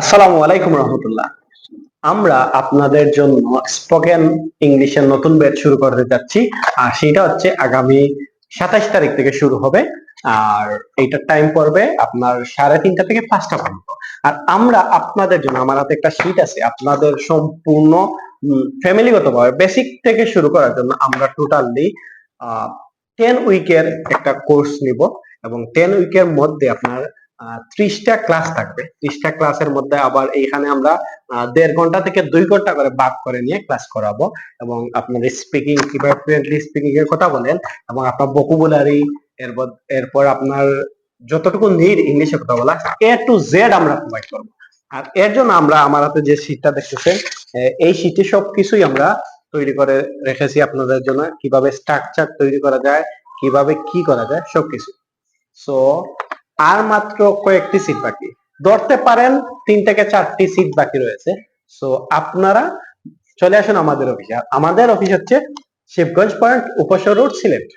আসসালামু আলাইকুম রহমতুল্লাহ। আমরা আপনাদের জন্য স্পোকেন ইংলিশের নতুন ব্যাচ শুরু করতে যাচ্ছি। আর সেটা হচ্ছে আগামী তারিখ থেকে শুরু হবে। আর এইটার টাইম পড়বে আপনার সাড়ে তিনটা থেকে পাঁচটা পর্যন্ত। আর আমরা আপনাদের জন্য, আমার হাতে একটা শীট আছে, আপনাদের সম্পূর্ণ ফ্যামিলিগতভাবে বেসিক থেকে শুরু করার জন্য আমরা টোটালি টেন উইকের একটা কোর্স নিব। এবং টেন উইকের মধ্যে আপনার ত্রিশটা ক্লাস থাকবে। ত্রিশটা ক্লাসের মধ্যে আবার এইখানে আমরা দেড় ঘণ্টা থেকে দুই ঘণ্টা করে ভাগ করে নিয়ে ক্লাস করাবো এবং আপনার স্পিকিং কীভাবে স্পিকিং এর কথা বলেন এবং আপনার বকুবুলারি এরপর এরপর আপনার যতটুকু নিড ইংলিশে কথা বলা এ টু জেড আমরা প্রোভাইড করব। আর এর জন্য আমরা আমার হাতে যে শীটটা দেখতেছেন এই শীটে সবকিছুই আমরা তৈরি করে রেখেছি আপনাদের জন্য। কীভাবে স্ট্রাকচার তৈরি করা যায়, কীভাবে কি করা যায়, সবকিছু। সো আর মাত্র কয়েকটি সিট বাকি। ধরতে পারেন তিন থেকে চারটি সিট বাকি রয়েছে। সো আপনারা চলে আসুন আমাদের অফিসে আমাদের অফিস হচ্ছে শিবগঞ্জ পয়েন্ট উপসর রোড সিলেট।